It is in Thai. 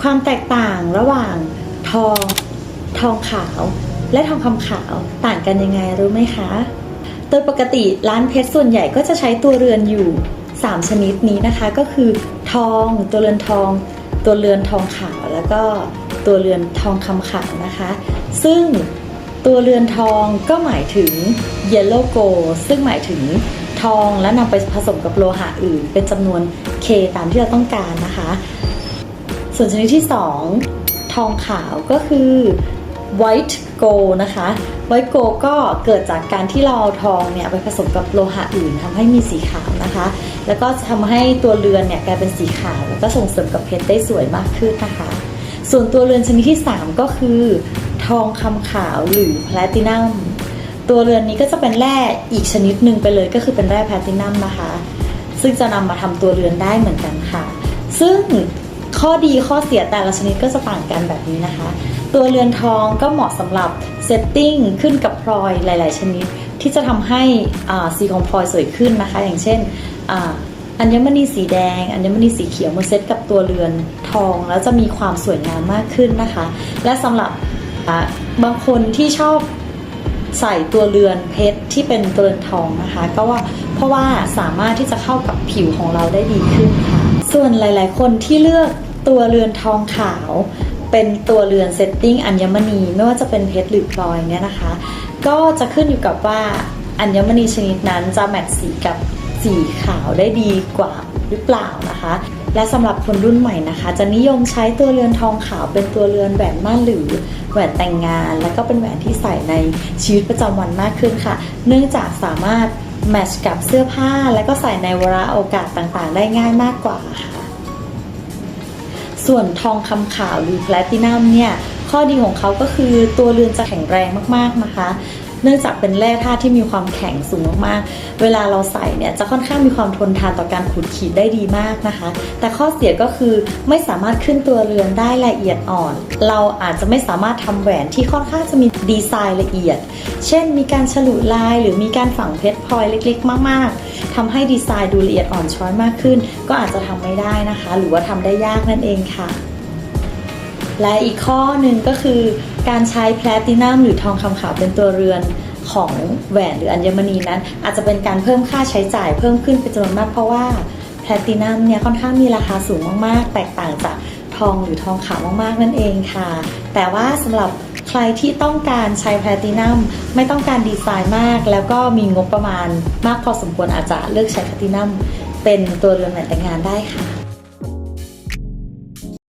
ความแตกต่างระหว่างทองทองขาว และทองคำขาวต่างกันยังไงรู้ไหมคะ โดยปกติร้านเพชรส่วนใหญ่ก็จะใช้ตัวเรือนอยู่ 3 ชนิดนี้นะคะก็คือ ทองตัวเรือนทอง ตัวเรือนทองขาวแล้วก็ตัวเรือนทองคำขาวนะคะ ซึ่งตัวเรือนทองก็หมายถึง yellow gold ซึ่งหมายถึงทองและนำไปผสมกับโลหะอื่น เป็นจำนวน K ตามที่เราต้องการนะคะ ส่วนชนิดที่ 2 ทองขาวก็คือ white gold นะคะ white gold ก็เกิดจากการที่เราทองเนี่ยไปผสมกับโลหะอื่นทำให้มีสีขาวนะคะ แล้วก็ทำให้ตัวเรือนเนี่ยกลายเป็นสีขาว แล้วก็ส่งเสริมกับเพชรได้สวยมากขึ้นนะคะ ส่วนตัวเรือนชนิดที่ 3 ก็คือ ทองคำขาวหรือแพลตินัมตัวเรือนนี้ก็จะเป็นแร่อีกชนิดหนึ่งไปเลยก็คือเป็นแร่แพลตินัมนะคะ ซึ่งจะนำมาทำตัวเรือนได้เหมือนกันค่ะ ซึ่ง ข้อดีข้อเสียแต่ละชนิดก็จะต่างกันแบบนี้นะคะ ตัวเรือนทองก็เหมาะสำหรับเซตติ้งขึ้นกับพลอยหลาย ๆ ชนิด ที่จะทำให้สีของพลอยสวยขึ้นนะคะ อย่างเช่นอัญมณีสีแดง อัญมณีสีเขียวมาเซตกับตัวเรือนทอง แล้วจะมีความสวยงามมากขึ้นนะคะ และสำหรับบางคนที่ชอบใส่ตัวเรือนเพชรที่เป็นตัวเรือนทองนะคะ ก็ว่าเพราะว่าสามารถที่จะเข้ากับผิวของเราได้ดีขึ้นค่ะ ส่วนหลาย ๆ คนที่เลือกตัวเรือนทองขาว เป็นตัวเรือนเซตติ้งอัญมณีไม่ว่าจะเป็นเพชรหรือพลอยเนี่ยนะคะ ก็จะขึ้นอยู่กับว่าอัญมณีชนิดนั้นจะแมทสีกับสีขาวได้ดีกว่าหรือเปล่านะคะ และสำหรับคนรุ่นใหม่นะคะ จะนิยมใช้ตัวเรือนทองขาวเป็นตัวเรือนแหวนมั่นหรือแหวนแต่งงาน และก็เป็นแหวนที่ใส่ในชีวิตประจำวันมากขึ้นค่ะ เนื่องจากสามารถ แมทช์กับเสื้อผ้าและก็ใส่ในเวลาโอกาสต่างๆ ได้ง่ายมากกว่าค่ะส่วนทองคำขาวหรือแพลตินัมเนี่ยข้อดีของเขาก็คือตัวเรือนจะแข็งแรงมากๆนะคะ เนื่องจากเป็นแร่ธาตุที่มีความแข็งสูงมากๆ เวลาเราใส่เนี่ยจะค่อนข้างมีความทนทานต่อการขูดขีดได้ดีมากนะคะ แต่ข้อเสียก็คือไม่สามารถขึ้นตัวเรือนได้ละเอียดอ่อน เราอาจจะไม่สามารถทำแหวนที่ค่อนข้างจะมีดีไซน์ละเอียด เช่น มีการฉลุลายหรือมีการฝังเพชรพลอยเล็ก ๆ มาก ๆทำให้ดีไซน์ดูละเอียดอ่อนช้อยมากขึ้น ก็อาจจะทำไม่ได้นะคะ หรือว่าทำได้ยากนั่นเองค่ะ และอีกข้อหนึ่งก็คือการใช้แพลตินัมหรือทองคำขาวเป็นตัวเรือนของแหวนหรืออัญมณีนั้น อาจจะเป็นการเพิ่มค่าใช้จ่ายเพิ่มขึ้นเป็นจำนวนมากเพราะว่าแพลตินัมเนี่ยค่อนข้างมีราคาสูงมากๆ แตกต่างจากทองหรือทองขาวมากๆนั่นเองค่ะ แต่ว่าสำหรับใครที่ต้องการใช้แพลตินัมไม่ต้องการดีไซน์มาก แล้วก็มีงบประมาณมากพอสมควรอาจจะเลือกใช้แพลตินัมเป็นตัวเรือนแหวนแต่งงานได้ค่ะ